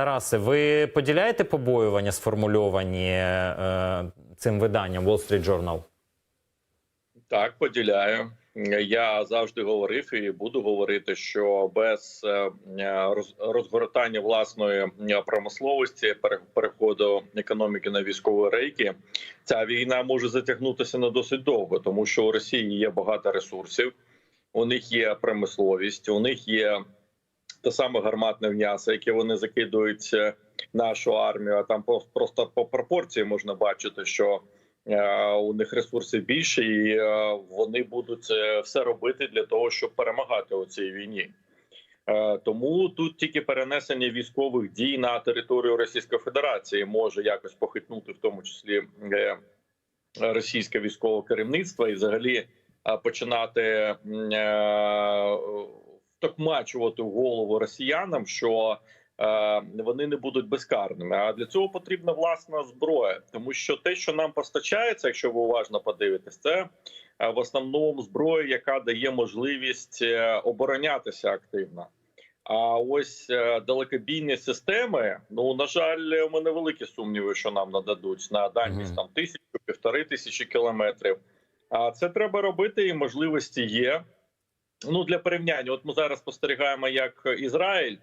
Тарасе, ви поділяєте побоювання, сформульовані е, цим виданням Wall Street Journal? Так, поділяю. Я завжди говорив і буду говорити, що без е, розгортання власної е, промисловості, пере- переходу економіки на військові рейки, ця війна може затягнутися на досить довго, тому що у Росії є багато ресурсів, у них є промисловість, у них є те саме гарматне м'ясо, яке вони закидують е, нашу армію. А там просто по пропорції можна бачити, що Е, у них ресурсів більше, і е, вони будуть все робити для того, щоб перемагати у цій війні. Тому тут тільки перенесення військових дій на територію Російської Федерації може якось похитнути, в тому числі російське військове керівництво, і взагалі починати втокмачувати в голову росіянам, що е, вони не будуть безкарними. А для цього потрібна власна зброя, тому що те, що нам постачається, якщо ви уважно подивитесь, це е, в основному зброя, яка дає можливість е, оборонятися активно. А ось далекобійні системи, ну на жаль, у мене великі сумніви, що нам нададуть на дальність там тисячу півтори тисячі кілометрів. А це треба робити, і можливості є. Ну для порівняння, от ми зараз спостерігаємо, як Ізраїль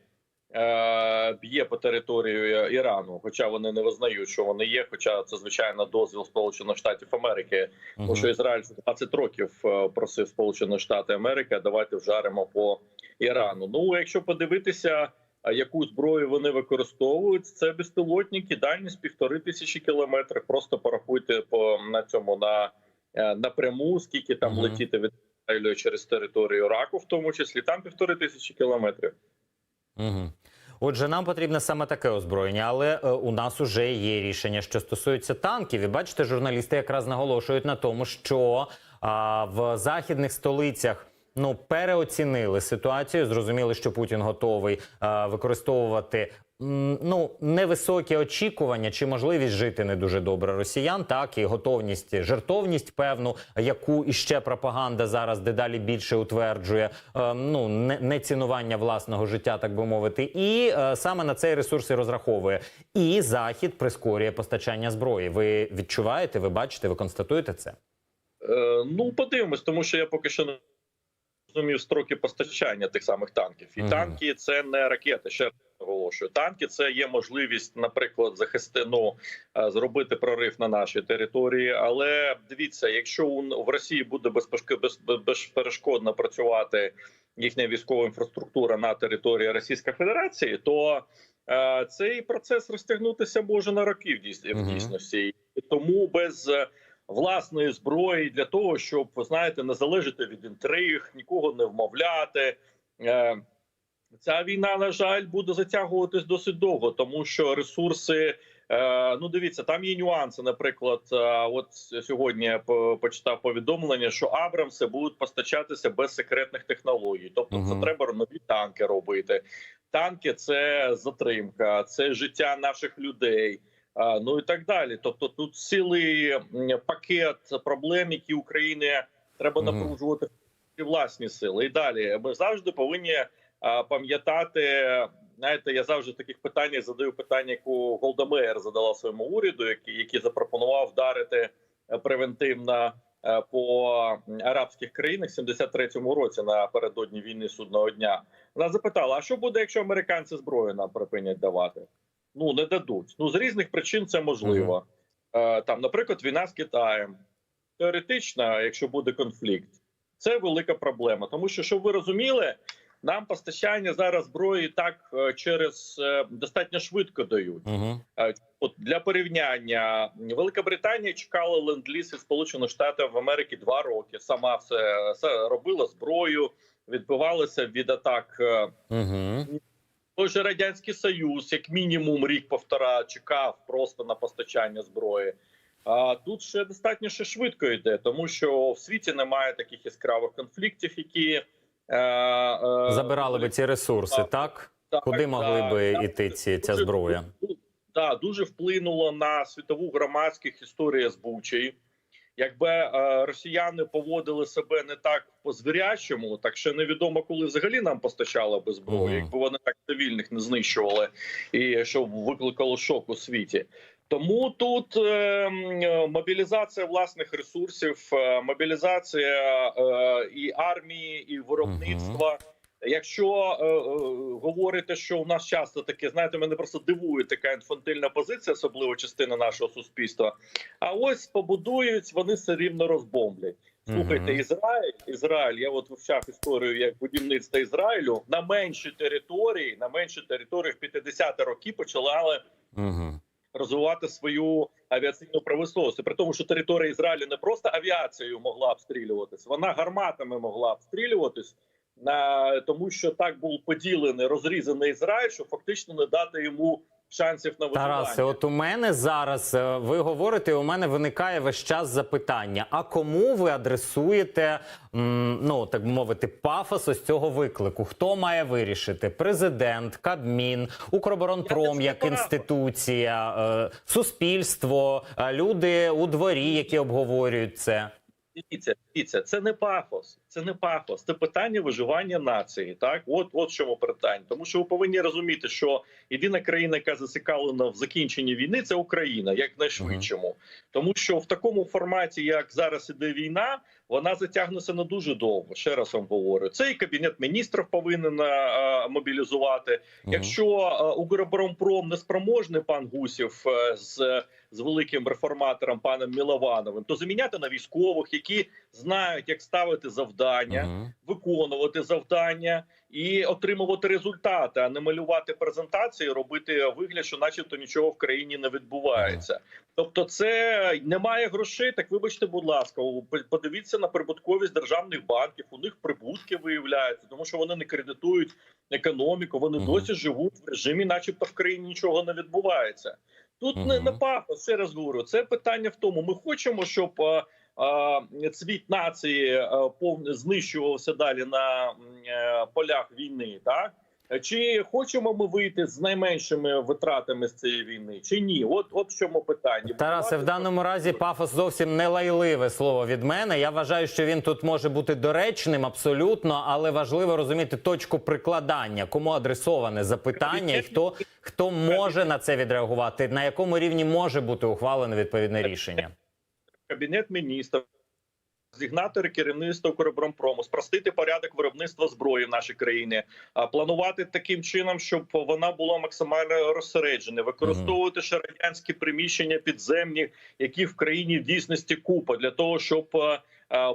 е, б'є по території Ірану, хоча вони не визнають, що вони є. Хоча це звичайно дозвіл Сполучених Штатів Америки, тому що Ізраїль 20 років е, просив Сполучені Штати Америки, давайте вжаримо по Ірану. Ну якщо подивитися, яку зброю вони використовують, це безпілотники, дальність півтори тисячі кілометрів. Просто порахуйте по на цьому на е, напряму, скільки там Мгм. летіти від Ізраїлю через територію Іраку, в тому числі там півтори тисячі кілометрів. Угу. Отже, нам потрібне саме таке озброєння, але е, у нас уже є рішення, що стосується танків. І бачите, журналісти якраз наголошують на тому, що а, в західних столицях. Ну, переоцінили ситуацію. Зрозуміли, що Путін готовий е, використовувати ну невисокі очікування чи можливість жити не дуже добре росіян, так і готовність, жертовність певну, яку іще пропаганда зараз дедалі більше утверджує. Е, ну не, не цінування власного життя, так би мовити, і е, саме на цей ресурс і розраховує. І захід прискорює постачання зброї. Ви відчуваєте, ви бачите, ви констатуєте це? Е, ну, подивимось, тому що я поки що не розумів строки постачання тих самих танків. І Мгм. танки це не ракети. Ще наголошую. Танки це є можливість, наприклад, захисти, ну, е, зробити прорив на нашій території. Але дивіться, якщо в Росії буде без- без- безперешкодно працювати їхня військова інфраструктура на території Російської Федерації, то е, цей процес розтягнутися може на роки в дійсності. І тому без власної зброї для того, щоб ви знаєте, не залежати від інтриг, нікого не вмовляти. Е, Ця війна, на жаль, буде затягуватись досить довго, тому що ресурси. е, Ну, дивіться, там є нюанси. Наприклад, е, от сьогодні я почитав повідомлення, що Абрамси будуть постачатися без секретних технологій. Тобто, Мгм. це треба нові танки робити. Танки це затримка, це життя наших людей. Ну і так далі. Тобто, тут цілий пакет проблем, які Україні треба напружувати власні сили. І далі ми завжди повинні пам'ятати. Знаєте, я завжди в таких питаннях задаю питання, яку Голдамеєр задала своєму уряду, який, який запропонував вдарити е, превентивно е, по арабських країнах в 73-му році напередодні війни судного дня. Вона запитала: а що буде, якщо американці зброю нам припинять давати? Ну не дадуть. Ну з різних причин це можливо. Е, Там, наприклад, війна з Китаєм. Теоретично, якщо буде конфлікт, це велика проблема. Тому що, щоб ви розуміли, нам постачання зараз зброї так е, через е, достатньо швидко дають. Угу. От для порівняння Велика Британія чекала ленд-ліз від Сполучених Штатів Америки два роки. Сама все, все робила зброю, відбивалася від атак. Угу. Той же радянський союз, як мінімум рік-повтора, чекав просто на постачання зброї. А тут ще достатньо ще швидко йде, тому що в світі немає таких яскравих конфліктів, які е, е, Забирали би ці ресурси, так? так, Куди могли так, би так. іти ці, ця зброя? Да, дуже вплинуло на світову громадських історія з Бучею. Якби е, росіяни поводили себе не так по звірячому, так ще невідомо, коли взагалі нам постачали би зброю, якби вони так цивільних не знищували, і що викликало шок у світі. Тому тут е, е, мобілізація власних ресурсів, е, мобілізація е, і армії, і виробництва. Якщо е, е, говорите, що у нас часто таке, знаєте, мене просто дивує така інфантильна позиція, особливо частина нашого суспільства. А ось побудують, вони все рівно розбомблять. Слухайте, Ізраїль, Ізраїль, я от вивчав історію як будівництва Ізраїлю на менші території, на менші території в 50-ті роки почали Угу. розвивати свою авіаційну промисловість. При тому, що територія Ізраїлю не просто авіацією могла обстрілюватись, вона гарматами могла обстрілюватись. На тому, що так був поділений, розрізаний Ізраїль, що фактично не дати йому шансів на виживання. Тарасе, от у мене зараз е, ви говорите, у мене виникає весь час запитання: а кому ви адресуєте, м, ну так би мовити, пафос ось цього виклику? Хто має вирішити? Президент, Кабмін, Укроборонпром як інституція, е, суспільство, е, люди у дворі, які обговорюють це. Дивіться, дивіться, це не пафос, це не пафос, це питання виживання нації. Так, от от в чому питання. Тому що ви повинні розуміти, що єдина країна, яка зацікавлена в закінченні війни, це Україна, як найшвидшому. Тому що в такому форматі, як зараз іде війна, вона затягнеться на дуже довго. Ще раз вам говорю. Це і кабінет міністрів повинен е, мобілізувати. Мгм. Якщо е, Укроборонпром не спроможний пан Гусів е, з, з великим реформатором паном Міловановим, то заміняти на військових, які знають, як ставити завдання, Мгм. виконувати завдання і отримувати результати, а не малювати презентації, робити вигляд, що, начебто, нічого в країні не відбувається. Тобто, це немає грошей. Так вибачте, будь ласка, подивіться на прибутковість державних банків. У них прибутки виявляються, тому що вони не кредитують економіку. Вони Мгм. досі живуть в режимі, начебто в країні нічого не відбувається. Тут не, Мгм. не пафос, ще раз говорю. Це питання в тому. Ми хочемо, щоб а, а, цвіт нації а, повне знищувався далі на е, полях війни, так. Чи хочемо ми вийти з найменшими витратами з цієї війни, чи ні? От от в чому питання. Тарасе, в даному разі пафос зовсім не лайливе слово від мене. Я вважаю, що він тут може бути доречним абсолютно, але важливо розуміти точку прикладання, кому адресоване запитання, і хто, хто може на це відреагувати, на якому рівні може бути ухвалене відповідне рішення. кабінет міністрів. Зігнати керівництво Укроборонпрому, спростити порядок виробництва зброї в нашій країні, планувати таким чином, щоб вона була максимально розсереджена, використовувати ще радянські приміщення підземні, які в країні в дійсності купа для того, щоб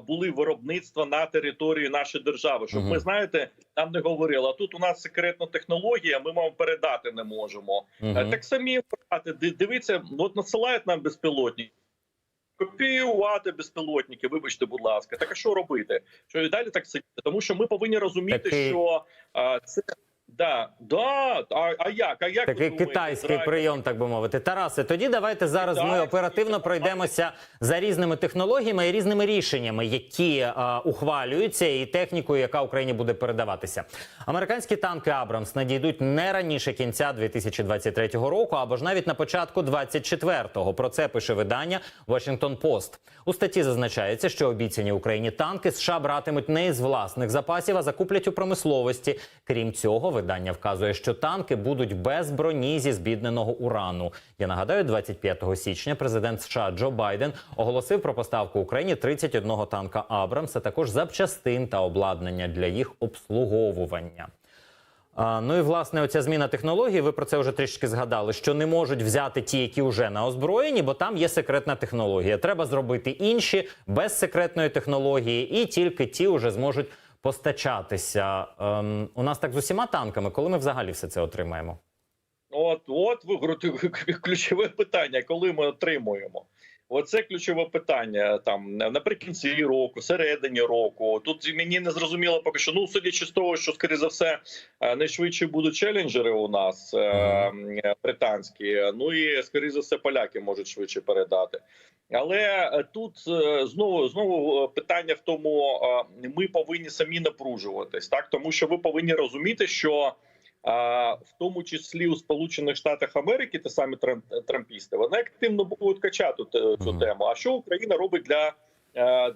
були виробництва на території нашої держави. Щоб Мгм. ми знаєте, нам не говорили. А тут у нас секретна технологія, ми вам передати не можемо. Так самі брати, ди- дивіться, от надсилають нам безпілотні. Копіювати безпілотники, вибачте, будь ласка. Так а що робити? Що і далі так сидіти? Тому що ми повинні розуміти, так, що а, це да, да, а, а як? А як ви Такий думаєте, китайський Ізраїль? прийом, так би мовити. Тарасе, тоді давайте зараз ми Китайський, оперативно так. пройдемося за різними технологіями і різними рішеннями, які е, ухвалюються, і технікою, яка Україні буде передаватися. Американські танки Абрамс надійдуть не раніше кінця 2023 року, або ж навіть на початку 24-го. Про це пише видання Washington Post. У статті зазначається, що обіцяні Україні танки США братимуть не із власних запасів, а закуплять у промисловості. Крім цього, видання вказує, що танки будуть без броні зі збідненого урану. Я нагадаю, 25 січня президент США Джо Байден оголосив про поставку Україні 31 танка Абрамс, а також запчастин та обладнання для їх обслуговування. А, ну і власне оця зміна технології. Ви про це вже трішки згадали, що не можуть взяти ті, які вже на озброєнні, бо там є секретна технологія. Треба зробити інші без секретної технології, і тільки ті вже зможуть постачатися. Ем, у нас так з усіма танками, коли ми взагалі все це отримаємо. От, от ви ключове питання, коли ми отримуємо. Оце ключове питання там наприкінці року, середині року. Тут мені не зрозуміло поки що. Ну судячи з того, що скоріше за все е, найшвидше будуть челенджери у нас е, британські. Ну і скоріше за все поляки можуть швидше передати. Але е, тут е, знову знову е, питання в тому, е, ми повинні самі напружуватись, так тому що ви повинні розуміти, що в тому числі у Сполучених Штатах Америки, те самі трам- трампісти, вони активно будуть качати цю тему. А що Україна робить для,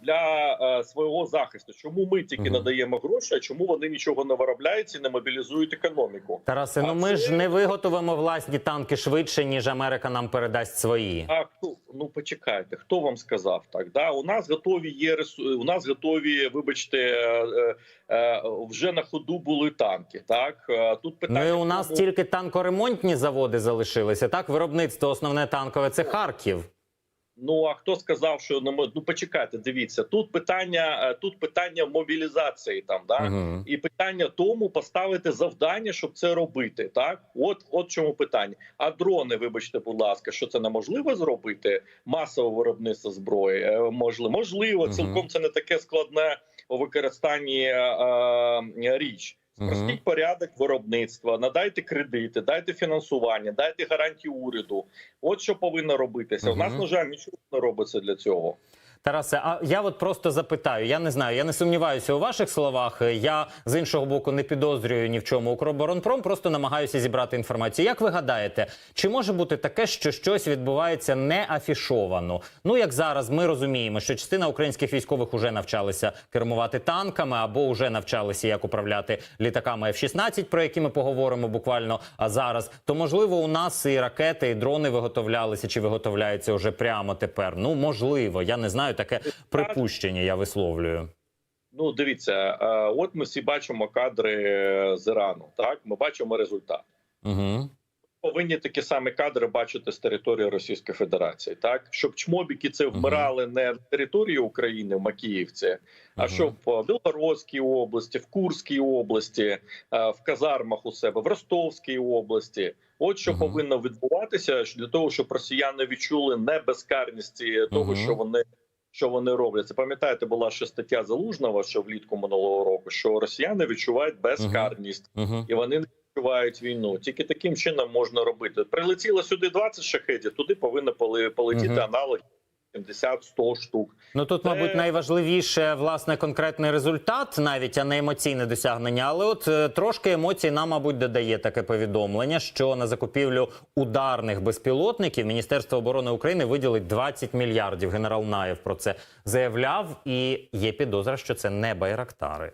для е, свого захисту? Чому ми тільки Мгм. надаємо гроші? А чому вони нічого не виробляють і не мобілізують економіку? Тарасе, ну А ми це- ж не виготовимо власні танки швидше, ніж Америка нам передасть свої. А хто ну почекайте, хто вам сказав так? Да, у нас готові є у нас готові, вибачте, е, е, вже на ходу були танки. Так Е, тут питання Ну і у нас тому- тільки танкоремонтні заводи залишилися. Так, виробництво основне танкове це Харків. Ну а хто сказав, що не мо- ну почекайте, дивіться, тут питання, е, тут питання мобілізації там, да Угу. і питання тому поставити завдання, щоб це робити. Так, от от чому питання. А дрони, вибачте, будь ласка, що це неможливо зробити? Масове виробництво зброї Е, можливо, можливо, цілком це не таке складне у використанні е, е, річ. Спростіть Мгм. порядок виробництва, надайте кредити, дайте фінансування, дайте гарантії уряду. От що повинно робитися. У нас на жаль нічого не робиться для цього. Тарасе, а я от просто запитаю. Я не знаю, я не сумніваюся у ваших словах. Я з іншого боку не підозрюю ні в чому Укроборонпром, просто намагаюся зібрати інформацію. Як ви гадаєте, чи може бути таке, що щось відбувається не афішовано? Ну як зараз ми розуміємо, що частина українських військових уже навчалися кермувати танками або вже навчалися як управляти літаками F-16, про які ми поговоримо буквально зараз. То можливо, у нас і ракети, і дрони виготовлялися чи виготовляються вже прямо тепер. Ну можливо, я не знаю. Таке припущення я висловлюю. Ну, дивіться, е, от ми всі бачимо кадри е, з Ірану. Так, ми бачимо результат. Угу. Повинні такі самі кадри бачити з території Російської Федерації, так щоб чмобіки це вмирали не в території України, в Макіївці, а щоб в Білгородській області, в Курській області, е, в казармах у себе, в Ростовській області. От що повинно відбуватися для того, щоб росіяни відчули небезкарність того, що вони. Що вони роблять? Це пам'ятаєте, була ще стаття Залужного, що влітку минулого року, що росіяни відчувають безкарність Угу. і вони не відчувають війну. Тільки таким чином можна робити. Прилетіло сюди 20 шахетів, туди повинно полетіти Мгм. аналоги 70-100 штук. Ну тут, Це- мабуть, найважливіше власне конкретний результат, навіть а не емоційне досягнення. Але от е, трошки емоцій нам, мабуть, додає таке повідомлення, що на закупівлю ударних безпілотників Міністерство оборони України виділить 20 мільярдів. Генерал Наєв про це заявляв, і є підозра, що це не байрактари.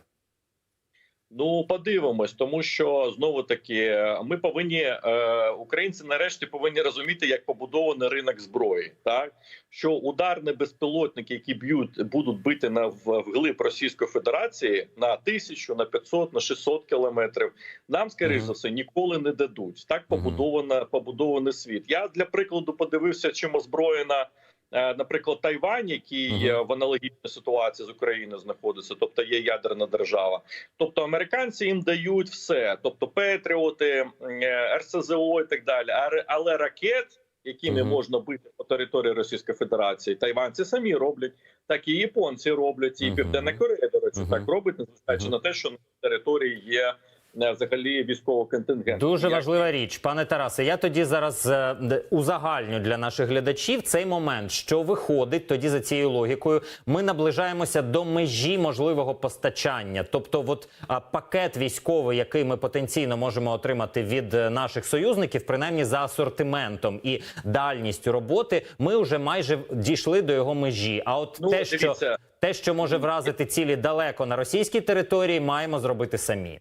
Ну подивимось, тому що знову таки ми повинні е, українці нарешті повинні розуміти, як побудований ринок зброї. Так що ударні безпілотники, які б'ють, будуть бити на вглиб Російської Федерації на тисячу, на 500, на 600 кілометрів, нам скоріш Мгм. за все ніколи не дадуть. Так побудована побудований світ. Я для прикладу подивився, чим озброєна. Е, Наприклад, Тайвань, який в аналогічній ситуації з Україною знаходиться, тобто є ядерна держава. Тобто американці їм дають все, тобто Петріоти, е, РСЗО і так далі. Але ракет, якими Мгм. можна бити по території Російської Федерації, тайванці самі роблять, так і японці роблять, і Мгм. Південна Корея, до речі, Мгм. так робить, незважаючи на те, що на території є взагалі військовий контингент. Дуже Як- важлива річ, пане Тарасе. Я тоді зараз е, узагальню для наших глядачів цей момент, що виходить тоді за цією логікою. Ми наближаємося до межі можливого постачання. Тобто, от пакет військовий, який ми потенційно можемо отримати від е, наших союзників, принаймні за асортиментом і дальністю роботи, ми вже майже дійшли до його межі. А от Ну, те, що те, що може вразити цілі далеко на російській території, маємо зробити самі.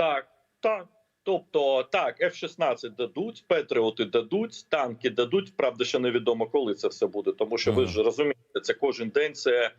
Так, так. Тобто так, F-16 дадуть, Петріоти дадуть, танки дадуть. Правда, ще невідомо, коли це все буде. Тому що ви ж розумієте, це кожен день це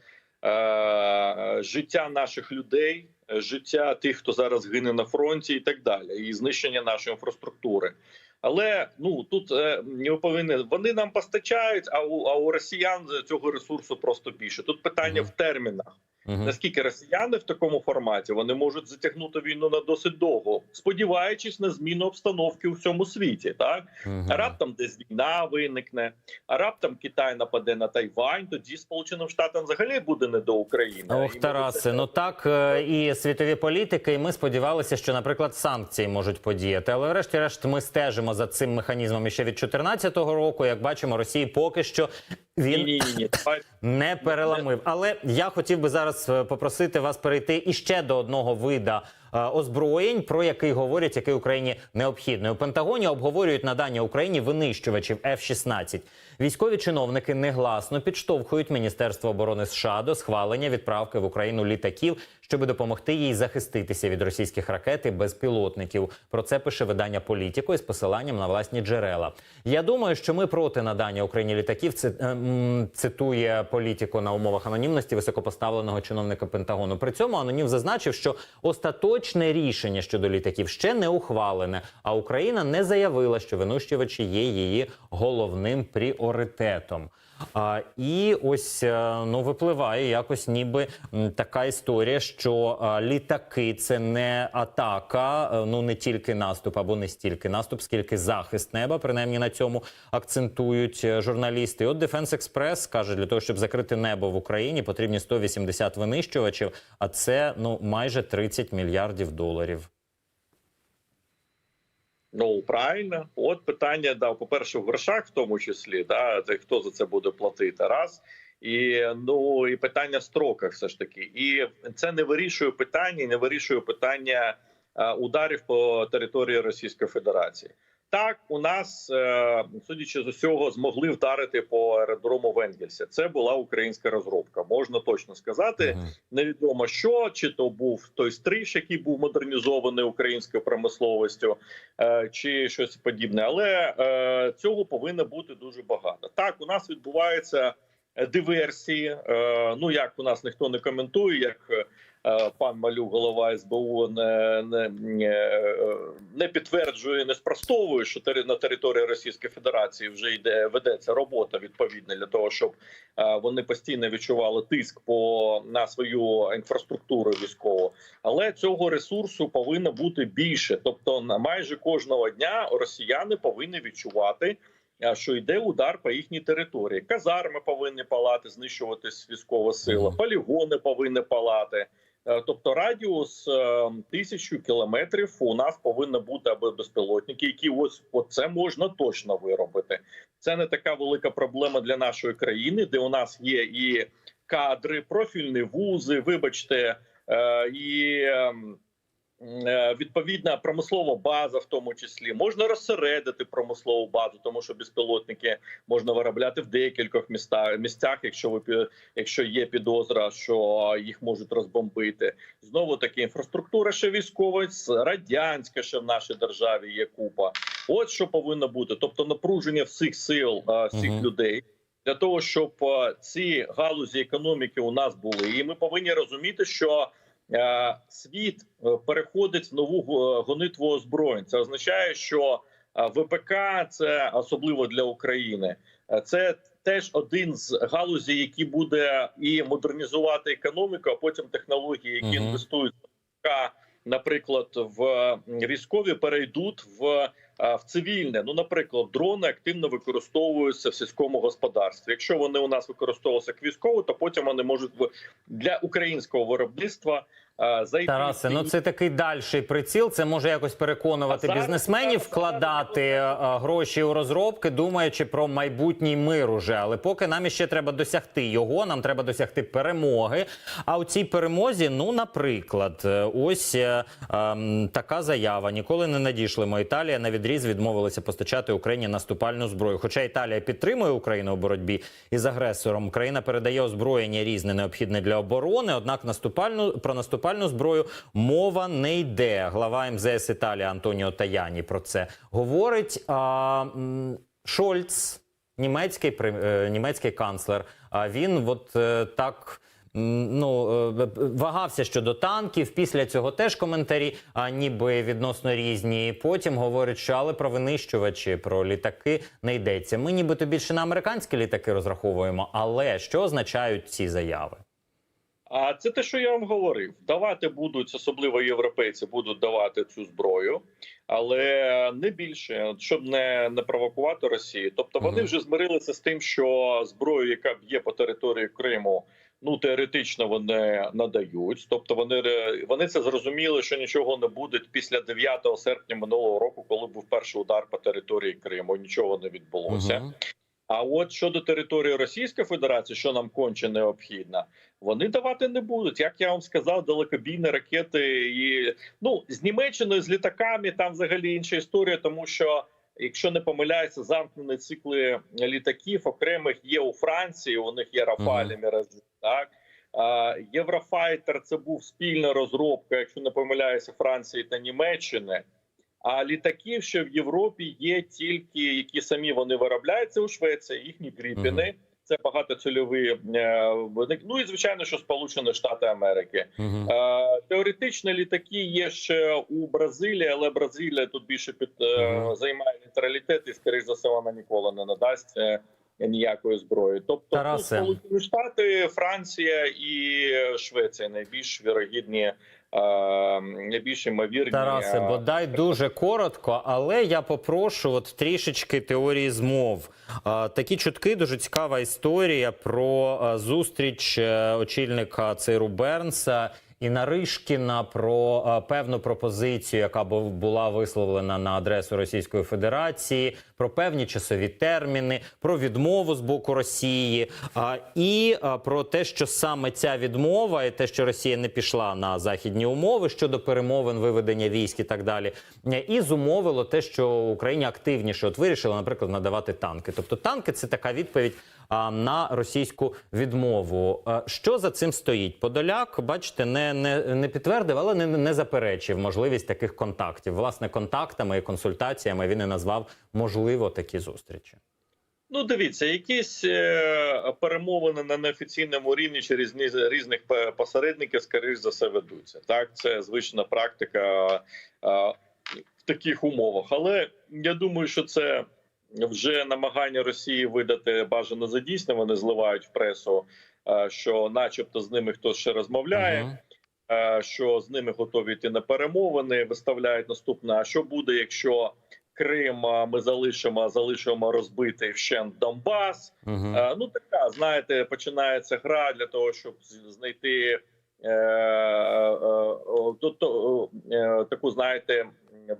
е, життя наших людей, е, життя тих, хто зараз гине на фронті, і так далі, і знищення нашої інфраструктури. Але ну тут е, ми повинні вони нам постачають, а у а у росіян цього ресурсу просто більше. Тут питання Мгм. в термінах. Мгм. Наскільки росіяни в такому форматі вони можуть затягнути війну на досить довго, сподіваючись на зміну обстановки у всьому світі, так Мгм. а раптом десь війна виникне, а раптом Китай нападе на Тайвань. Тоді Сполученим Штатам взагалі буде не до України. Ох, Тарасе, це- ну так е, і світові політики, і ми сподівалися, що, наприклад, санкції можуть подіяти. Але врешті-решт ми стежимо за цим механізмом іще від 2014 року. Як бачимо, Росії поки що він ні, ні, ні. Не переламив. Але я хотів би зараз е, попросити вас перейти іще до одного вида озброєнь, про який говорять, який Україні необхідний. У Пентагоні обговорюють надання Україні винищувачів F-16. Військові чиновники негласно підштовхують Міністерство оборони США до схвалення відправки в Україну літаків, щоб допомогти їй захиститися від російських ракет і безпілотників. Про це пише видання Політіко із посиланням на власні джерела. Я думаю, що ми проти надання Україні літаків. Ем, цитує політико на умовах анонімності високопоставленого чиновника Пентагону. При цьому анонім зазначив, що остаточне рішення щодо літаків ще не ухвалене. А Україна не заявила, що винищувачі є її головним пріоритетом. А, і ось е, ну випливає якось, ніби така історія, що а, літаки це не атака, е, ну не тільки наступ або не стільки наступ, скільки захист неба. Принаймні на цьому акцентують е, журналісти. От Defense Express каже, для того, щоб закрити небо в Україні, потрібні 180 винищувачів, а це ну майже 30 мільярдів доларів. Ну правильно, от питання да, по перше, в грошах, в тому числі, да, це хто за це буде платити раз. І ну і питання в строках, все ж таки, і це не вирішує питання, не вирішує питання е, ударів по території Російської Федерації. Так, у нас, е, судячи з усього, змогли вдарити по аеродрому в Енгельсі. Це була українська розробка. Можна точно сказати. Мгм. Невідомо що, чи то був той стриж, який був модернізований українською промисловістю, е, чи щось подібне. Але е, цього повинно бути дуже багато. Так, у нас відбуваються е, диверсії. Ну як у нас ніхто не коментує, як пан Малюк, голова СБУ, не, не, не, не підтверджує, не спростовує, що на території Російської Федерації вже йде ведеться робота відповідна для того, щоб е, вони постійно відчували тиск по на свою інфраструктуру військову. Але цього ресурсу повинно бути більше. Тобто, на майже кожного дня росіяни повинні відчувати. е, Що йде удар по їхній території? Казарми повинні палати, знищуватись військова сила, полігони повинні палати. Е, Тобто радіус е, тисячу кілометрів у нас повинно бути аби безпілотники, які ось це можна точно виробити. Це не така велика проблема для нашої країни, де у нас є і кадри, профільні вузи, вибачте, е, і ем, відповідна промислова база, в тому числі можна розсередити промислову базу, тому що безпілотники можна виробляти в декількох містах місцях, якщо ви якщо є підозра, що їх можуть розбомбити. Знову таки інфраструктура ще військова, радянська ще в нашій державі є купа. От що повинно бути, тобто напруження всіх сил е, всіх Мгм. людей. Для того щоб е, ці галузі економіки у нас були, і ми повинні розуміти, що е, світ е, переходить в нову гонитву озброєнь. Це означає, що е, ВПК це особливо для України. е, Це теж один з галузей, які буде і модернізувати економіку, а потім технології, які інвестують наприклад, в військові перейдуть в. В цивільне, ну наприклад, дрони активно використовуються в сільському господарстві. Якщо вони у нас використовуються як військово, то потім вони можуть для українського виробництва зайти. Тарасе, ну це такий дальший приціл. Це може якось переконувати А зараз- бізнесменів зараз- вкладати е, гроші у розробки, думаючи про майбутній мир уже. Але поки нам іще треба досягти його, нам треба досягти перемоги. А у цій перемозі, ну, наприклад, е, ось е, ем, така заява: ніколи не надійшлимо. Італія на відріз відмовилася постачати Україні наступальну зброю. Хоча Італія підтримує Україну у боротьбі із агресором, країна передає озброєння різне необхідне для оборони. Однак наступальну про наступальну зброю мова не йде. Глава МЗС Італії Антоніо Таяні про це говорить. А, Шольц, німецький е, німецький канцлер. А він от е, так. Ну е, вагався щодо танків. Після цього теж коментарі, а ніби відносно різні. Потім говорить, що але про винищувачі, про літаки не йдеться. Ми нібито більше на американські літаки розраховуємо. Але що означають ці заяви? А це те, що я вам говорив. Давати будуть, особливо європейці, будуть давати цю зброю, але не більше, щоб не, не провокувати Росію. Тобто вони вже змирилися з тим, що зброю, яка б'є по території Криму, ну теоретично вони надають. Тобто вони вони це зрозуміли, що нічого не буде після 9 серпня минулого року, коли був перший удар по території Криму. Нічого не відбулося. А от щодо території Російської Федерації, що нам конче необхідно, вони давати не будуть. Як я вам сказав, далекобійні ракети і ну з Німеччиною з літаками там взагалі інша історія, тому що. Якщо не помиляюся, замкнені цикли літаків окремих є у Франції. У них є Рафалі Міражі. Так Єврофайтер це був спільна розробка, якщо не помиляюся, Франції та Німеччини. А літаків, що в Європі є тільки які самі вони виробляються у Швеції, їхні кріпіни. Це багатоцільові е, Ну і звичайно, що Сполучені Штати Америки. Е, Теоретично літаки є ще у Бразилії, але Бразилія тут більше під Мгм. займає нейтралітет, і скоріш за все вона ніколи не надасть ніякої зброї. Тобто Тарасе. Сполучені Штати, Франція і Швеція найбільш вірогідні, найбільш ймовірні. Тарасе, е, бодай дуже коротко, але я попрошу от трішечки теорії змов. А, Такі чутки, дуже цікава історія про зустріч е, очільника ЦРУ Бернса і Наришкіна про а, певну пропозицію, яка бу- була висловлена на адресу Російської Федерації, про певні часові терміни, про відмову з боку Росії, і а, про те, що саме ця відмова, і те, що Росія не пішла на західні умови щодо перемовин, виведення військ і так далі, е, і зумовило те, що Україні активніше от вирішила, наприклад, надавати танки. Тобто танки це така відповідь на російську відмову. Що за цим стоїть? Подоляк, бачите, не, не, не підтвердив, але не, не заперечив можливість таких контактів. Власне, контактами і консультаціями він і назвав можливо такі зустрічі. Ну, дивіться, якісь е, перемовини на неофіційному рівні через різних посередників, скоріш за все, ведуться. Так, це звична практика е, в таких умовах. Але я думаю, що це вже намагання Росії видати бажано за дійсне. Вони зливають в пресу, е, що, начебто, з ними хтось ще розмовляє. Мгм. е, що з ними готові йти на перемовини. Виставляють наступне: а що буде, якщо Крим ми залишимо, залишимо розбитий вщент Донбас? Мгм. Е, Ну така знаєте, починається гра для того, щоб знайти е, е, е, е, таку, знаєте,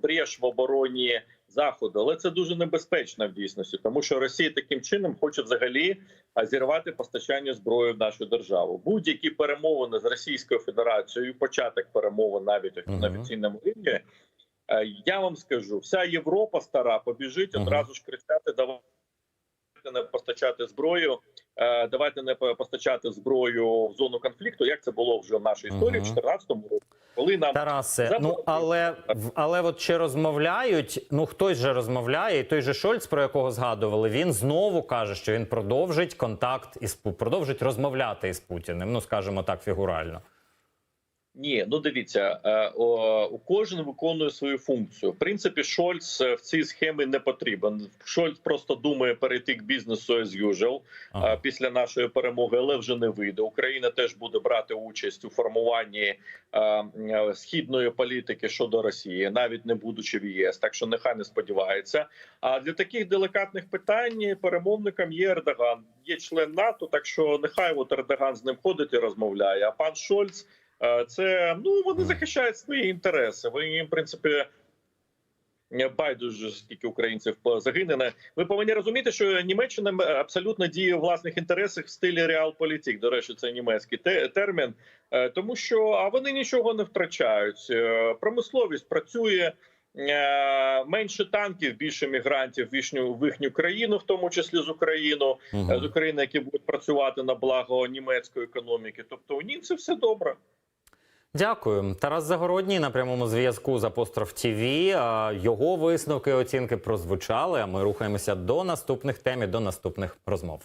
брєш в обороні заходу. Але це дуже небезпечно в дійсності, тому що Росія таким чином хоче взагалі зірвати постачання зброї в нашу державу. Будь-які перемовини з Російською Федерацією, початок перемовин навіть Мгм. на офіційному рівні. е, Я вам скажу, вся Європа стара побіжить одразу ж кричати: давайте не постачати зброю. Е, Давайте не по- постачати зброю в зону конфлікту, як це було вже в нашій історії в Мгм. 2014 році, коли нам Тарасе, ну але в- але от чи розмовляють? Ну хтось же розмовляє, і той же Шольц, про якого згадували, він знову каже, що він продовжить контакт із продовжить розмовляти із Путіним. Ну скажімо так, фігурально. Ні, ну дивіться, е, о, у кожен виконує свою функцію. В принципі, Шольц е, в цій схемі не потрібен. Шольц просто думає перейти к бізнесу as usual Ага. е, після нашої перемоги, але вже не вийде. Україна теж буде брати участь у формуванні східної політики щодо Росії, навіть не будучи в ЄС. Так що нехай не сподівається. А для таких делікатних питань перемовником є Ердоган, є член НАТО. Так що нехай от Ердоган з ним ходить і розмовляє. А пан Шольц. Е, Це ну вони захищають свої інтереси. Їм, в принципі. Байдуже скільки українців е, загине. Ви повинні розуміти, що Німеччина е, абсолютно діє у власних інтересах в стилі реалполітик. До речі, це німецький термін, Е, тому що а вони нічого не втрачають. Е, Промисловість працює е, менше танків, більше мігрантів в їхню в їхню країну, в тому числі з Україну, е, з України, які будуть працювати на благо німецької економіки. Тобто у німців все добре. Дякую. Тарас Загородній на прямому зв'язку з Апостроф ТІВІ. Його висновки оцінки прозвучали. А ми рухаємося до наступних тем і до наступних розмов.